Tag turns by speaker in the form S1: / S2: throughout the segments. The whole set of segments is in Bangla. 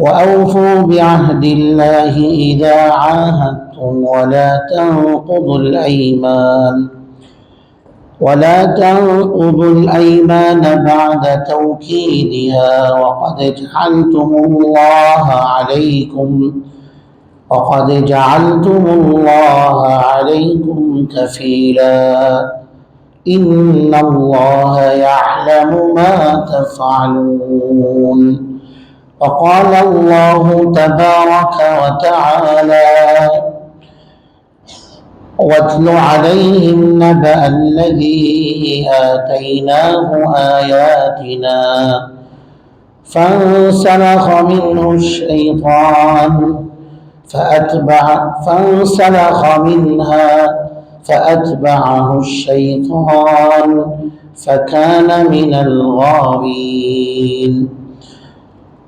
S1: وأوفوا بعهد الله إذا عاهدتم ولا تنقضوا الأيمان ولا تنقضوا الأيمان بعد توكيدها وقد جعلتم الله عليكم وقد جعلتم الله عليكم كفيلا. إن الله يعلم ما تفعلون. وقال الله تبارك وتعالى واتل عليهم نبأ الذي آتيناه آياتنا فانسلخ منه الشيطان فأتبع فانسلخ منها فأتبعه الشيطان فكان من الغاوين.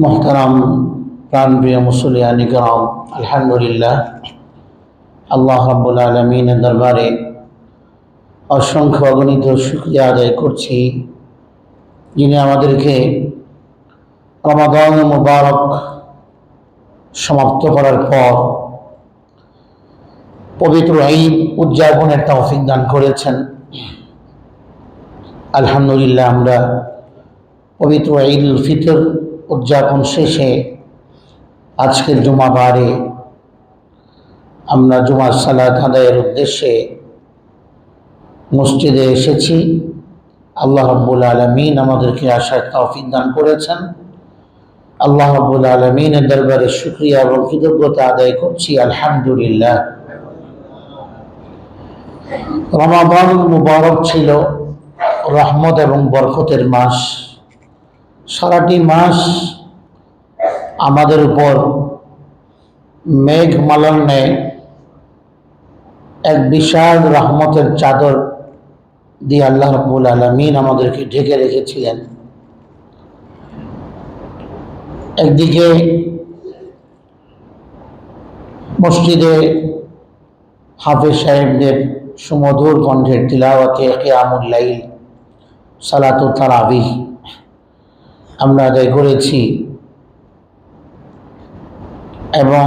S1: মোহতারাম, প্রাণপ্রিয় মুসলিয়ানি গ্রাম, আলহামদুলিল্লাহ। আল্লাহ রাব্বুল আলমিনের দরবারে অসংখ্য অগণিত শুক্রিয়া আদায় করছি, যিনি আমাদেরকে রমাদান মুবারক সমাপ্ত করার পর পবিত্র ঈদ উদযাপনের তৌফিক দান করেছেন। আলহামদুলিল্লাহ আমরা পবিত্র ঈদ ফিতর উদযাপন শেষে আজকের জুমাবারে আমরা জুমার সালাত আদায়ের উদ্দেশ্যে মসজিদে এসেছি। আল্লাহ রব্বুল আলমিন আমাদেরকে আসার তৌফিক দান করেছেন। আল্লাহ রব্বুল আলমিনের দরবারে শুক্রিয়া এবং কৃতজ্ঞতা আদায় করছি। আলহামদুলিল্লাহ। রমাবান মুবারক ছিল রহমত এবং বরকতের মাস। সারাটি মাস আমাদের উপর মেঘ মালান্নে এক বিশাল রহমতের চাদর দিয়ে আল্লাহ রব্বুল আলমিন আমাদেরকে ঢেকে রেখেছিলেন। একদিকে মসজিদে হাফেজ সাহেবদের সুমধুর কণ্ঠের তিলাওয়াতে কেয়ামুল্লাইল সালাতু তারাবিহ আমরা আদায় করেছি। এবং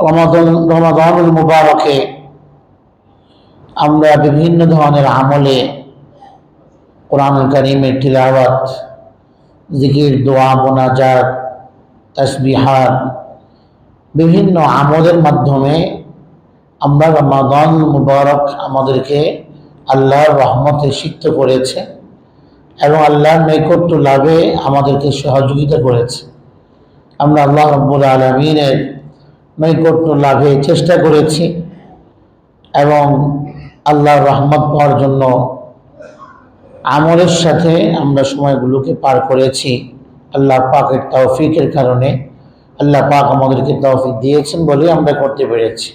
S1: রমাদান রমাদানুল মুবারকে আমরা বিভিন্ন ধরনের আমলে কোরআন করিমের তিলাওয়াত, জিকির, দোয়া, মোনাজাত তসবিহার বিভিন্ন আমলের মাধ্যমে আমরা রমাদান মুবারক আমাদেরকে আল্লাহর রহমতে সিক্ত করেছে এবং আল্লাহর নৈকট্য লাভে আমাদেরকে সহযোগিতা করেছে। আমরা আল্লাহ রব্বুল আলমিনের নৈকট্য লাভে চেষ্টা করেছি এবং আল্লাহর রহমত পাওয়ার জন্য আমলের সাথে আমরা সময়গুলোকে পার করেছি। আল্লাহ পাকের তৌফিকের কারণে আল্লাহ পাক আমাদেরকে তৌফিক দিয়েছেন বলে আমরা করতে পেরেছি।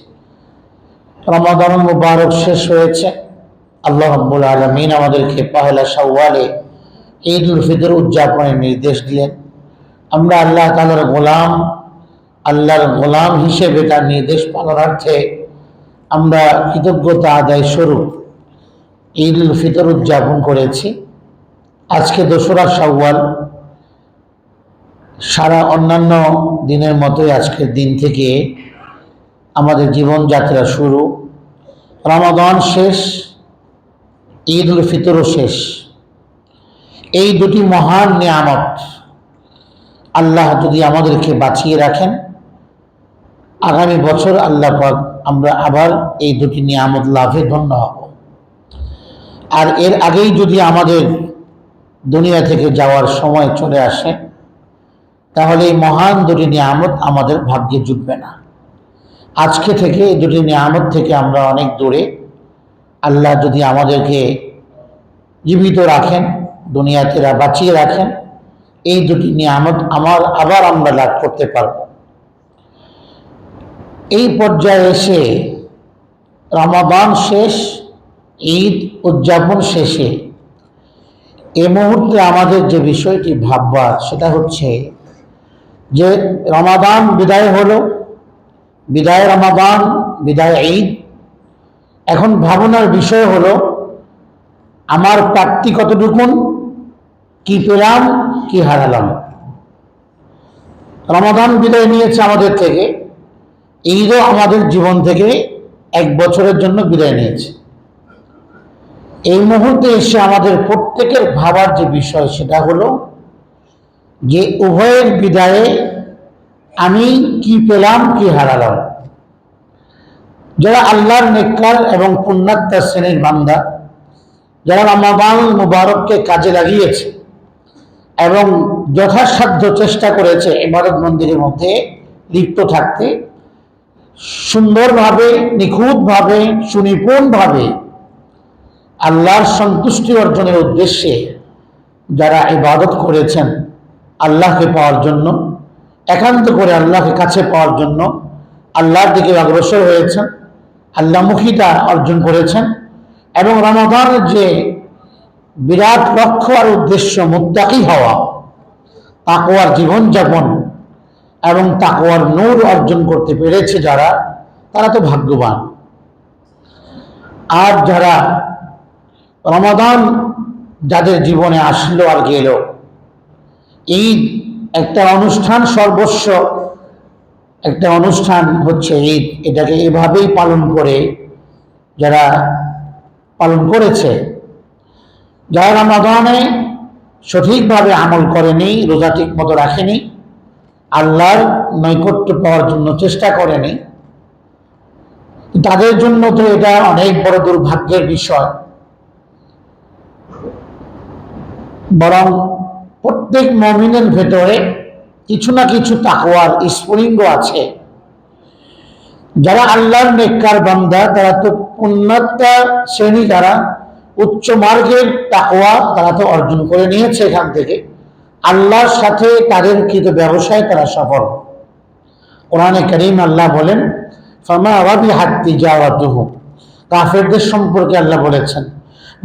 S1: রমাদান মুবারক শেষ হয়েছে। আল্লাহ রব্বুল আলমিন আমাদেরকে পহেলা সাওয়ালে ঈদ উল ফিতর উদযাপনের নির্দেশ দিলেন। আমরা আল্লাহ তালার গোলাম, আল্লাহর গোলাম হিসেবে তার নির্দেশ পালনার্থে আমরা কৃতজ্ঞতা আদায় স্বরূপ ঈদ উল ফিতর উদযাপন করেছি। আজকে দোসরা শাওয়াল, সারা অন্যান্য দিনের মতোই আজকের দিন থেকে আমাদের জীবনযাত্রা শুরু। রমাদান শেষ ঈদ উল ফিতরও শেষ। এই দুটি মহান নিয়ামত আল্লাহ যদি আমাদেরকে বাঁচিয়ে রাখেন, আগামী বছর আল্লাহ পাক আমরা আবার এই দুটি নিয়ামত লাভে ধন্য হব। আর এর আগেই যদি আমাদের দুনিয়া থেকে যাওয়ার সময় চলে আসে, তাহলে এই মহান দুটি নিয়ামত আমাদের ভাগ্যে জুটবে না। আজকে থেকে এই দুটি নিয়ামত থেকে আমরা অনেক দূরে আল্লাহ যদি আমাদেরকে জীবিত রাখেন, দুনিয়াতে বাঁচিয়ে রাখেন, এই দুটি নিয়ামত আমার আবার আমরা লাভ করতে পারব। এই পর্যায়ে এসে রমাদান শেষ, ঈদ উদযাপন শেষে এ মুহূর্তে আমাদের যে বিষয়টি ভাববার সেটা হচ্ছে যে রমাদান বিদায় হলো, বিদায় রমাদান, বিদায় ঈদ এখন ভাবনার বিষয় হলো, আমার প্রাপ্তি কতটুকুন? কি পেলাম, কি হারালাম? রমাদান বিদায় নিয়েছে আমাদের থেকে, ঈদও আমাদের জীবন থেকে এক বছরের জন্য বিদায় নিয়েছে। এই মুহূর্তে এসে আমাদের প্রত্যেকের ভাবার যে বিষয়, সেটা হলো যে উভয়ের বিদায়ে আমি কি পেলাম, কি হারালাম? যারা আল্লাহর নেককার এবং পুণ্যাত্মার শ্রেণির বান্দা, যারা রমাবান মুবারককে কাজে লাগিয়েছে এবং যথাসাধ্য চেষ্টা করেছে এবারত মন্দিরের মধ্যে লিপ্ত থাকতে, সুন্দরভাবে, নিখুঁতভাবে, সুনিপুণভাবে আল্লাহর সন্তুষ্টি অর্জনের উদ্দেশ্যে যারা ইবাদত করেছেন আল্লাহকে পাওয়ার জন্য, একান্ত করে আল্লাহকে কাছে পাওয়ার জন্য আল্লাহর দিকে অগ্রসর হয়েছেন। আল্লাহমুখিতা অর্জন করেছেন এবং রমাদানের যে বিরাট লক্ষ্য আর উদ্দেশ্য মুত্তাকি হওয়া তাকোয়ার জীবনযাপন এবং তাকোয়ার নূর অর্জন করতে পেরেছে যারা, তারা তো ভাগ্যবান। আর যারা রমাদান যাদের জীবনে আসলো আর গেল, ঈদ একটা অনুষ্ঠান সর্বস্ব একটা অনুষ্ঠান হচ্ছে ঈদ। এটাকে এভাবেই পালন করে যারা পালন করেছে, যারা রমাদানে সঠিকভাবে আমল করেনি, রোজা ঠিক মতো রাখেনি, আল্লাহর নৈকট্য পাওয়ার জন্য চেষ্টা করেনি, তাদের জন্য তো এটা অনেক বড় দুর্ভাগ্যের বিষয়। বরং প্রত্যেক মমিনের ভেতরে কিছু না কিছু তাকওয়ার স্ফুলিঙ্গ আছে। যারা আল্লাহর নেককার বান্দা, তারা তো উন্নতা শ্রেণি, যারা উচ্চ মার্গের তাকওয়া তারা তো অর্জন করে নিয়েছে এখান থেকে। আল্লাহর সাথে তাদের কৃত ব্যবসায় তারা সফল। কোরআনে করিম আল্লাহ বলেন কাফেরদের সম্পর্কে আল্লাহ বলেছেন,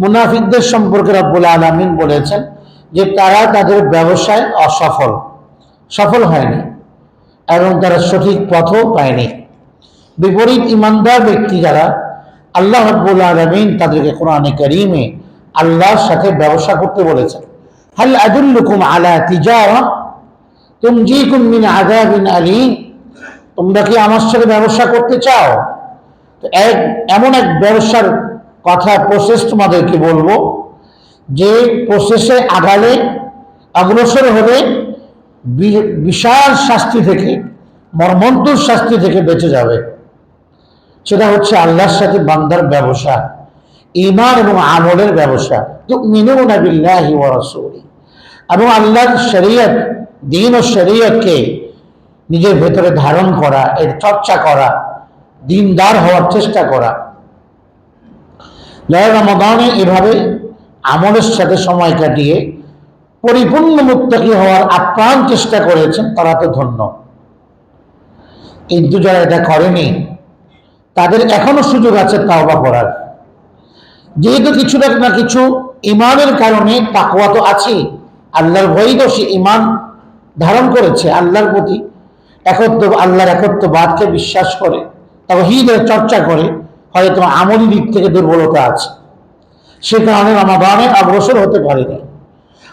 S1: মুনাফিকদের সম্পর্কে রব্বুল আলমিন বলেছেন যে তারা তাদের ব্যবসায় অসফল। সফল হয়নি এবং তারা সঠিক পথও পায়নি। বিপরীত ইমানদার ব্যক্তি যারা আল্লাহ রব্বুল আলমিন তাদেরকে কোরআনে করিমে আল্লাহর সাথে ব্যবসা করতে বলেছেন। হাল আদুল্লুকুম আলা তিজারা তুমজিকুম মিন আযাবিন আলীম। তোমরা কি আমার সাথে ব্যবসা করতে চাও? তো এক, এমন এক ব্যবসার কথা প্রসেস তোমাদেরকে বলব যে প্রসেসে আগালে অগ্রসর হলে বিশাল শাস্তি থেকে, মর্মন্তুর শাস্তি থেকে বেঁচে যাবে। সেটা হচ্ছে আল্লাহর সাথে বান্দার ব্যবসা ইমান এবং আমলের ব্যবসা। তো মিনুন বিল্লাহি ওয়া রাসূলি। এবং আল্লাহর শরীয়ত, দিন ও শরীয়তকে নিজের ভেতরে ধারণ করা, এর চর্চা করা, দিনদার হওয়ার চেষ্টা করা। যারা রমাদানে এভাবে আমলের সাথে সময় কাটিয়ে পরিপূর্ণ মুক্তাকি হওয়ার আপ্রাণ চেষ্টা করেছেন, তারা তো ধন্য। কিন্তু যারা এটা করেনি, তাদের এখনও সুযোগ আছে তাওবা করার। যেহেতু কিছু না কিছু ইমানের কারণে তাকওয়া তো আছে আল্লাহর ভয়ই তো সে ইমান ধারণ করেছে আল্লাহর প্রতি। একত্র, আল্লাহর একত্রবাদকে বিশ্বাস করে, তাওহীদের চর্চা করে, হয়তো আমলি দিক থেকে দুর্বলতা আছে। সে কারণে রমাদানে অগ্রসর হতে পারেনি।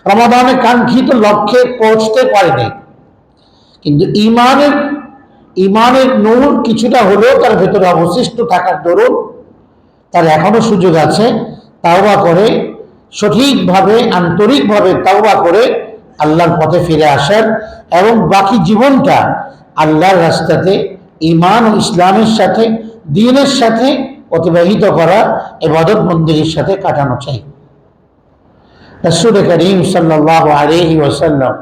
S1: রমাদানে কাঙ্ক্ষিত লক্ষ্যে পৌঁছতে পারেনি। কিন্তু ইমানের ইমানের নূর কিছুটা হলেও তার ভেতরে অবশিষ্ট থাকার দরুন তার এখনও সুযোগ আছে, তাওবা করে, সঠিকভাবে, আন্তরিকভাবে তাওবা করে আল্লাহর পথে ফিরে আসার এবং বাকি জীবনটা আল্লাহর রাস্তাতে ইমান ও ইসলামের সাথে, দিনের সাথে অতিবাহিত করা এবাদত মন্দিরের সাথে কাটানো চাই। রসুল করিম সাল্লাহ আলহি ওসাল্লাম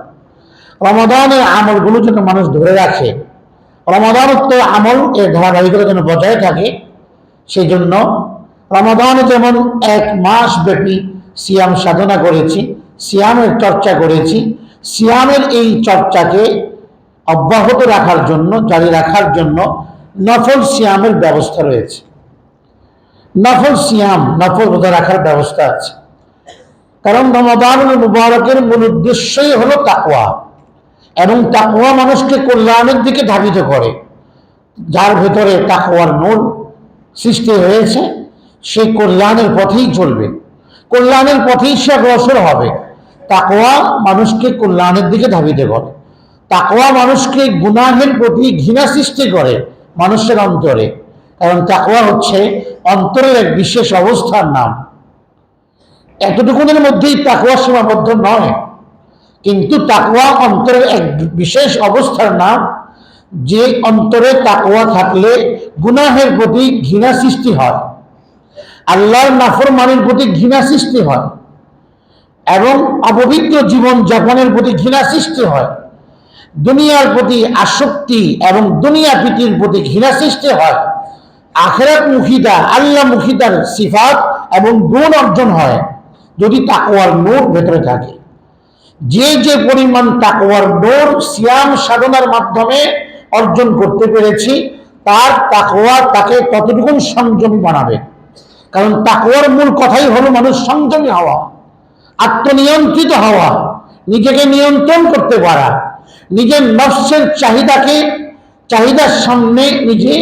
S1: রমাদানের আমলগুলো যেন মানুষ ধরে রাখে, রমাদানত্ব আমল এর ধারাবাহিকতা যেন বজায় থাকে সেই জন্য রমাদানে যেমন এক মাস ব্যাপী সিয়াম সাধনা করেছি, সিয়ামের চর্চা করেছি, সিয়ামের এই চর্চাকে অব্যাহত রাখার জন্য, জারি রাখার জন্য নফল সিয়ামের ব্যবস্থা রয়েছে। নফল সিয়াম নফল রোজা রাখার ব্যবস্থা আছে। কারণ রমাদানুল মুবারকের মূল উদ্দেশ্যই হলো তাকওয়া। এবং তাকওয়া মানুষকে কল্যাণের দিকে ধাবিত করে। যার ভেতরে তাকওয়ার নূর সৃষ্টি হয়েছে, সে কল্যাণের পথেই চলবে। কল্যাণের পথেই সে অগ্রসর হবে। তাকোয়া মানুষকে কল্যাণের দিকে ধাবিত করে। তাকোয়া মানুষকে গুনাহের প্রতি ঘৃণা সৃষ্টি করে মানুষের অন্তরে। কারণ তাকোয়া হচ্ছে অন্তরের এক বিশেষ অবস্থার নাম। এতটুকুনের মধ্যেই তাকওয়া সীমাবদ্ধ নয়। কিন্তু তাকুয়া অন্তরের এক বিশেষ অবস্থার নাম, যে অন্তরে তাকওয়া থাকলে গুনাহের প্রতি ঘৃণা সৃষ্টি হয়, আল্লাহর নাফরমানির প্রতি ঘৃণা সৃষ্টি হয়, এবং অপবিত্র জীবন যাপনের প্রতি ঘৃণা সৃষ্টি হয়, দুনিয়ার প্রতি আসক্তি এবং দুনিয়া প্রীতির প্রতি ঘৃণা সৃষ্টি হয়, আখেরাত মুখিতা, আল্লাহ মুখিতার সিফাত এবং গুণ অর্জন হয়। যদি তাকওয়ার নোর ভেতরে থাকে। যে যে পরিমাণ তাকওয়ার নোর সিয়াম সাধনার মাধ্যমে অর্জন করতে পেরেছি, তার তাকওয়া তাকে ততটুকুন সংযমী বানাবে। কারণ তাকওয়ার মূল কথাই হলো মানুষ সংযমী হওয়া, আত্মনিয়ন্ত্রিত হওয়া, নিজেকে নিয়ন্ত্রণ করতে পারা, নিজের নফসের চাহিদাকে, চাহিদার সামনে নিজে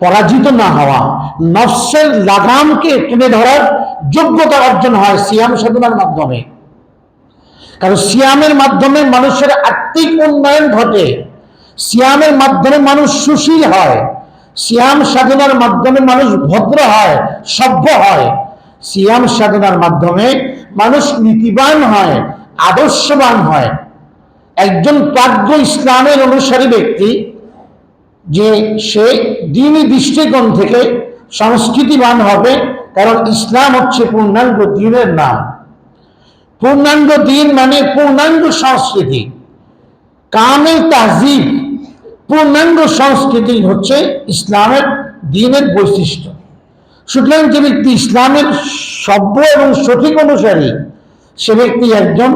S1: পরাজিত না হওয়া, নফসের লাগামকে টেনে ধরার যোগ্যতা অর্জন হয় সিয়াম সাধনার মাধ্যমে। কারণ সিয়ামের মাধ্যমে মানুষের আত্মিক উন্নয়ন ঘটে। সিয়ামের মাধ্যমে মানুষ সুশীল হয়। সিয়াম সাধনার মাধ্যমে মানুষ ভদ্র হয়, সভ্য হয়। সিয়াম সাধনার মাধ্যমে মানুষ নীতিবান হয়, আদর্শবান হয়। একজন প্রাজ্ঞ ইসলামের অনুসারী ব্যক্তি যে সে দিনই দৃষ্টিকোণ থেকে সংস্কৃতিবান হবে কারণ ইসলাম হচ্ছে পূর্ণাঙ্গ দিনের নাম। পূর্ণাঙ্গ দিন মানে পূর্ণাঙ্গ সংস্কৃতি। কামের তাহজিব, পূর্ণাঙ্গ সংস্কৃতি হচ্ছে ইসলামের দিনের বৈশিষ্ট্য। সুতরাং যে ব্যক্তি ইসলামের সভ্য এবং সঠিক অনুসারী, সে ব্যক্তি একজন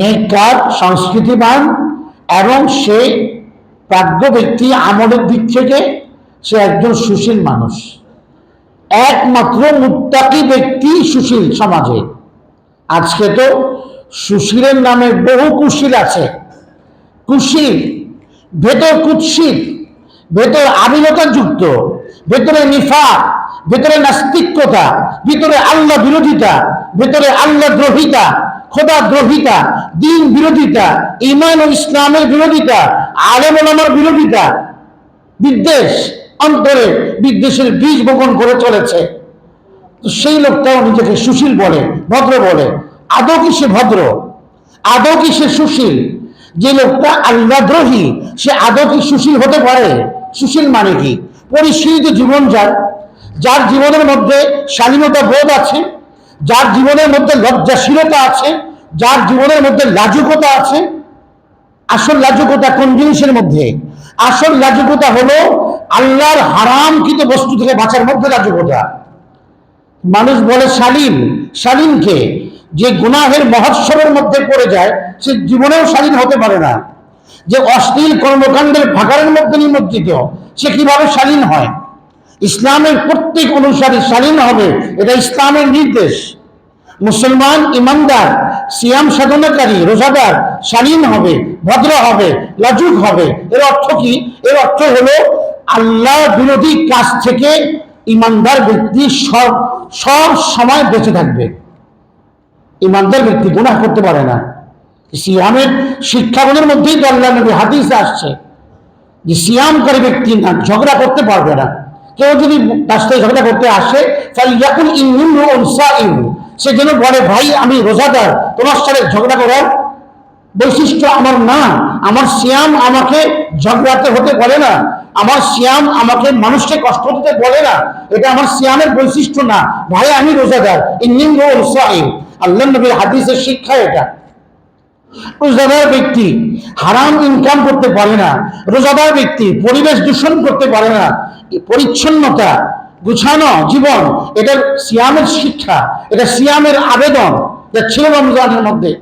S1: নেকার সংস্কৃতিবান এবং সে প্রাজ্ঞ ব্যক্তি আমলের দিক থেকে সে একজন সুশীল মানুষ। একমাত্র মুত্তাকি ব্যক্তি সুশীল সমাজে। আজকে তো সুশীলের নামে বহু কুশীল আছে। কুশীল, ভেতর কুৎসিত, ভেতর আবিলতা যুক্ত ভেতরে নিফা ভেতরে নাস্তিকতা, ভিতরে আল্লাহ বিরোধিতা, ভেতরে আল্লাহ দ্রোহিতা, খোদা দ্রোহিতা, দিন বিরোধিতা ইমান ও ইসলামের বিরোধিতা, আলেম ওলামার বিরোধিতা, বিদ্বেষ অন্তরে বিদ্বেষের বীজ বপন করে চলেছে। সেই লোকটাও নিজেকে সুশীল বলে, ভদ্র বলে। আদৌ কি সে ভদ্র? আদৌ কি সে সুশীল? যে লোকটা আল্লাদ্রোহী সে আদৌ কি সুশীল হতে পারে? সুশীল মানে কি? পরিশীলিত জীবন যার যার জীবনের মধ্যে স্বাধীনতা বোধ আছে, যার জীবনের মধ্যে লজ্জাশীলতা আছে, যার জীবনের মধ্যে লাজুকতা আছে। আসল লাজুকতা কোন জিনিসের মধ্যে? আসল লাজুকতা হলো আল্লাহর হারামকৃত বস্তু থেকে বাঁচার মধ্যে লাজুকতা মানুষ বলে শালীন। শালীনকে যে গুনাহের মহোৎসবের মধ্যে পড়ে যায়, সে জীবনেও স্বাধীন হতে পারে না। যে অশ্লীল কর্মকাণ্ডের ভাগারের মধ্যে নিমজ্জিত, সে কীভাবে স্বাধীন হয়? ইসলামের প্রত্যেক অনুসারে স্বাধীন হবে, এটা ইসলামের নির্দেশ। মুসলমান ইমানদার সিয়াম সাধনাকারী, রোজাদার, শালীন হবে, ভদ্র হবে, লাজুক হবে। এর অর্থ কি? এর অর্থ হলো আল্লাহ বিরোধী কাজ থেকে ইমানদার ব্যক্তি সব সব সময় বেঁচে থাকবে। ইমানদার ব্যক্তি গুনাহ করতে পারে না। সিয়ামের শিক্ষাগুলোর মধ্যেই তো আল্লাহ নবী হাদিস আসছে। যে সিয়ামকারী ব্যক্তি না, ঝগড়া করতে পারবে না। কেউ যদি সাথে ঝগড়া করতে আসে তাহলে যখন ইউন সে যেন বলে, ভাই, আমি রোজাদার, তোমার সাথে ঝগড়া করার বৈশিষ্ট্য আমার না। আমার শ্যাম আমাকে ঝগড়াতে হতে বলে না। আমার শ্যাম আমাকে মানুষকে কষ্ট দিতে বলে না। এটা আমার সিয়ামের বৈশিষ্ট্য না। ভাই, আমি রোজাদার। ইন্নিম আল্লাহ নবীর হাদিসের শিক্ষা এটা। রোজাদার ব্যক্তি হারাম ইনকাম করতে পারে না। রোজাদার ব্যক্তি পরিবেশ দূষণ করতে পারে না। পরিচ্ছন্নতা গুছানো জীবন, এটা সিয়ামের শিক্ষা, এটা সিয়ামের আবেদন যা ছিল রমজানের মধ্যে।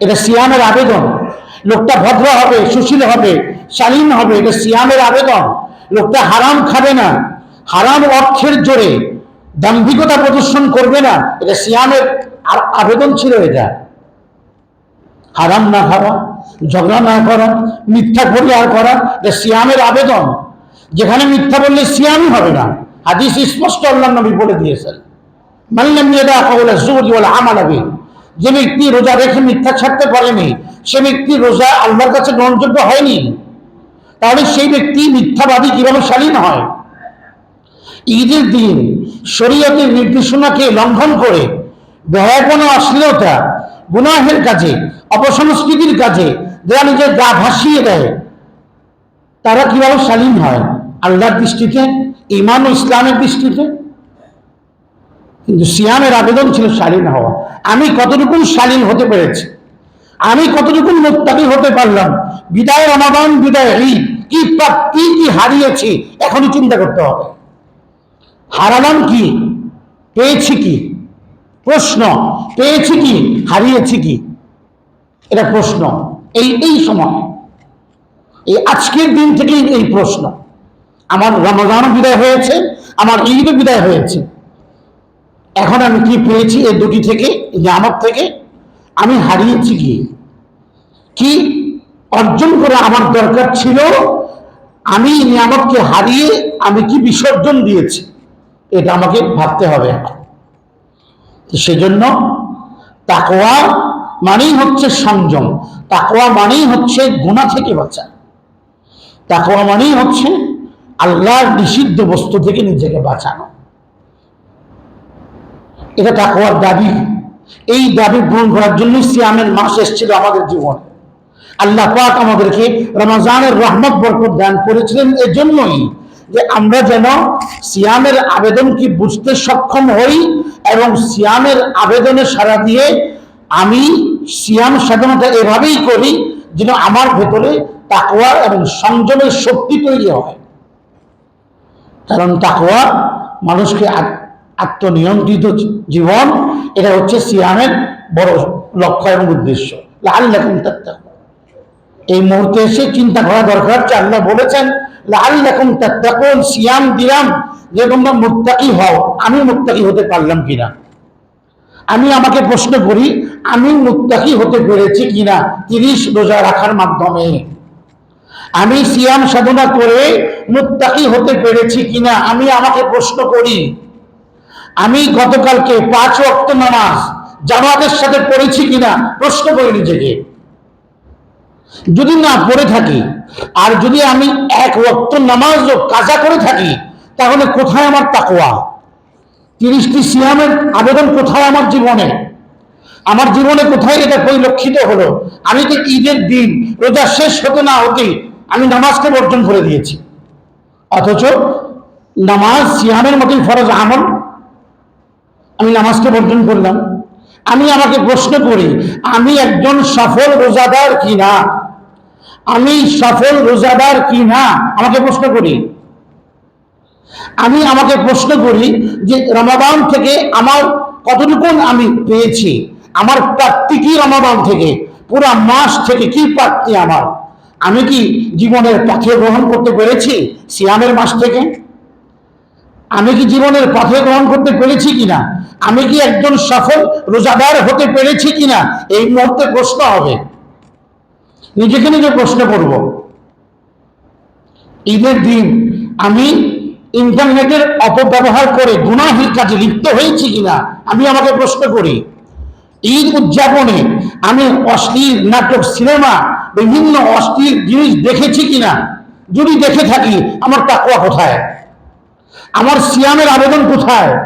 S1: এটা সিয়ামের আবেদন। লোকটা ভদ্র হবে, সুশীল হবে, শালীন হবে, এটা সিয়ামের আবেদন। লোকটা হারাম খাবে না, হারাম অর্থের জোরে দাম্ভিকতা প্রদর্শন করবে না, এটা সিয়ামের আ- আবেদন ছিল এটা। হারাম না খাওয়া ঝগড়া না করা, মিথ্যা পরিহার করা, এটা সিয়ামের আবেদন। যেখানে মিথ্যা বললে সিয়ামই হবে না। হাদিস স্পষ্ট আল্লাহ নবী বলে দিয়েছেন। ওয়াল আমাল বিহি। যে ব্যক্তি রোজা রেখে মিথ্যা ছাড়তে পারেনি, সে ব্যক্তি রোজা আল্লাহর কাছে গ্রহণযোগ্য হয়নি। তাহলে সেই ব্যক্তি মিথ্যাবাদী কীভাবে শালীন হয়? ঈদের দিন শরীয়তের নির্দেশনাকে লঙ্ঘন করে ব্যয়াপনা অশ্লীলতা, গুনাহের কাজে, অপসংস্কৃতির কাজে, যারা নিজের গা ভাসিয়ে দেয়, তারা কীভাবে শালীন হয়? আল্লাহর দৃষ্টিতে ইমান ও ইসলামের দৃষ্টিতে, কিন্তু সিয়ামের আবেদন ছিল শালীন হওয়া। আমি কতটুকু শালীন হতে পেরেছি? আমি কতটুকু মুক্তাকি হতে পারলাম? বিদায় রমাদান, বিদায় ঈদ কি প্রাপ্তি কি হারিয়েছি, এখনই চিন্তা করতে হবে। হারালাম কি? পেয়েছি কি? প্রশ্ন, পেয়েছি কি? হারিয়েছি কি? এটা প্রশ্ন। এই এই সময়। এই আজকের দিন থেকেই এই প্রশ্ন। আমার রমজান বিদায় হয়েছে, আমার ঈদ বিদায় হয়েছে। এখন আমি কি পেয়েছি এই দুটি থেকে নিয়ামত থেকে? আমি হারিয়েছি কি? কি অর্জন করে আমার দরকার ছিল? আমি নিয়ামতকে হারিয়ে আমি কি বিসর্জন দিয়েছি? এটা আমাকে ভাবতে হবে। সেজন্য তাকোয়া মানেই হচ্ছে সংযম। তাকোয়া মানেই হচ্ছে গুণা থেকে বাঁচা। তাকওয়া মানেই হচ্ছে আল্লাহর নিষিদ্ধ বস্তু থেকে নিজেকে বাঁচানো। এটা তাকওয়ার দাবি। এই দাবি পূরণ করার জন্যই সিয়ামের মাস এসেছিল আমাদের জীবনে। আল্লাহ পাক আমাদেরকে রমজানের রহমত, বরকত দান করেছিলেন এজন্যই যে আমরা যেন সিয়ামের আবেদন কি বুঝতে সক্ষম হই এবং সিয়ামের আবেদনে সাড়া দিয়ে আমি সিয়াম সাধনতা এভাবেই করি যেন আমার ভেতরে তাকওয়া এবং সংযমের শক্তি তৈরি হয়। কারণ তাকওয়া মানুষকে আত্মনিয়ন্ত্রিত জীবন, এটা হচ্ছে সিয়ামের বড় লক্ষ্য এবং উদ্দেশ্য। লাআল্লাকুম তাত্তাকুন। এই মুহূর্তে এসে চিন্তা করা দরকার যে আল্লাহ বলেছেন, লাআল্লাকুম তাত্তাকুন, সিয়াম দিলাম, যে তোমরা মুত্তাকি হও। আমি মুত্তাকি হতে পারলাম কিনা? আমি আমাকে প্রশ্ন করি, আমি মুত্তাকি হতে পেরেছি কিনা? তিরিশ রোজা রাখার মাধ্যমে। আমি সিয়াম সাধনা করে মুত্তাকি হতে পেরেছি কিনা আমি আমাকে প্রশ্ন করি। আমি গতকালকে পাঁচ ওয়াক্ত নামাজ জামাতের সাথে পড়েছি কিনা প্রশ্ন করি নিজেকে। যদি না পড়ে থাকি, আর যদি আমি এক ওয়াক্ত নামাজ কাজা করে থাকি, তাহলে কোথায় আমার তাকোয়া তিরিশটি সিয়ামের আবেদন কোথায় আমার জীবনে? আমার জীবনে কোথায় এটা পরিলক্ষিত হলো? আমি তো ঈদের দিন রোজা শেষ হতে না হতেই আমি নামাজকে বর্জন করে দিয়েছি? অথচ নামাজ সিয়ামের মতোই ফরজ আমল। আমি নামাজকে বর্জন করলাম। আমি আমাকে প্রশ্ন করি, আমি একজন সফল রোজাদার কি না? আমি সফল রোজাদার কি না? আমাকে প্রশ্ন করি। আমি আমাকে প্রশ্ন করি যে রমাদান থেকে আমার কতটুকু আমি পেয়েছি? আমার প্রাপ্তি কি রমাদান থেকে? পুরা মাস থেকে কি প্রাপ্তি আমার? আমি কি জীবনের পথে গ্রহণ করতে পেরেছি সিয়ামের মাস থেকে? আমি কি জীবনের পথে গ্রহণ করতে পেরেছি কিনা? আমি কি একজন সফল রোজাদার হতে পেরেছি কিনা? এই মুহূর্তে প্রশ্ন হবে। নিজেকে নিজে প্রশ্ন করব। ঈদের দিন আমি ইন্টারনেটের অপব্যবহার করে গুনাহির কাজে লিপ্ত হয়েছি কিনা? আমি আমাকে প্রশ্ন করি। ঈদ উদযাপনে আমি অশ্লীল নাটক, সিনেমা, বিভিন্ন অশ্লীল জিনিস দেখেছি কিনা? যদি দেখে থাকি, আমার তাকুয়া কোথায়? আমার সিয়ামের আবেদন কোথায়?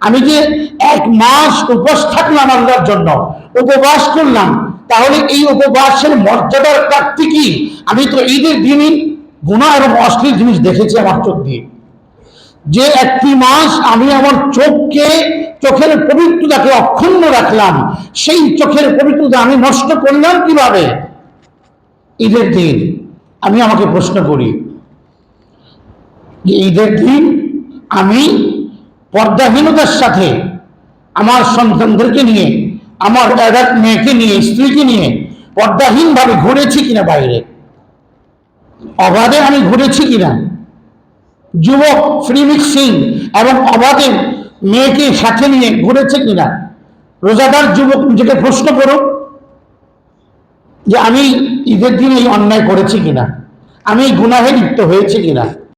S1: আমি যে এক মাস উপোস থাকলাম আল্লাহর জন্য, উপবাস করলাম, তাহলে এই উপবাসের মর্যাদার প্রাপ্তি কি? আমি তো ঈদের দিনই গুণা এবং অশ্লীল জিনিস দেখেছি আমার চোখ দিয়ে। যে একটি মাস আমি আমার চোখকে চোখের পবিত্রতাকে অক্ষুণ্ণ রাখলাম। সেই চোখের পবিত্রতা আমি নষ্ট করলাম কীভাবে? ঈদের দিন আমি আমাকে প্রশ্ন করি ঈদের দিন আমি পর্দাহীনতার সাথে আমার সন্তানদেরকে নিয়ে, আমার এক মেয়েকে নিয়ে, স্ত্রীকে নিয়ে পর্দাহীনভাবে ঘুরেছি কিনা বাইরে? অবাধে আমি ঘুরেছি কিনা? যুবক ফ্রি মিক্সিং এবং অবাধে মেয়েকে সাথে নিয়ে ঘুরেছে কিনা? রোজাদার যুবক নিজেকে প্রশ্ন করুক যে আমি ঈদের দিন এই অন্যায় করেছি কিনা? আমি গুনাহে লিপ্ত হয়েছে কিনা?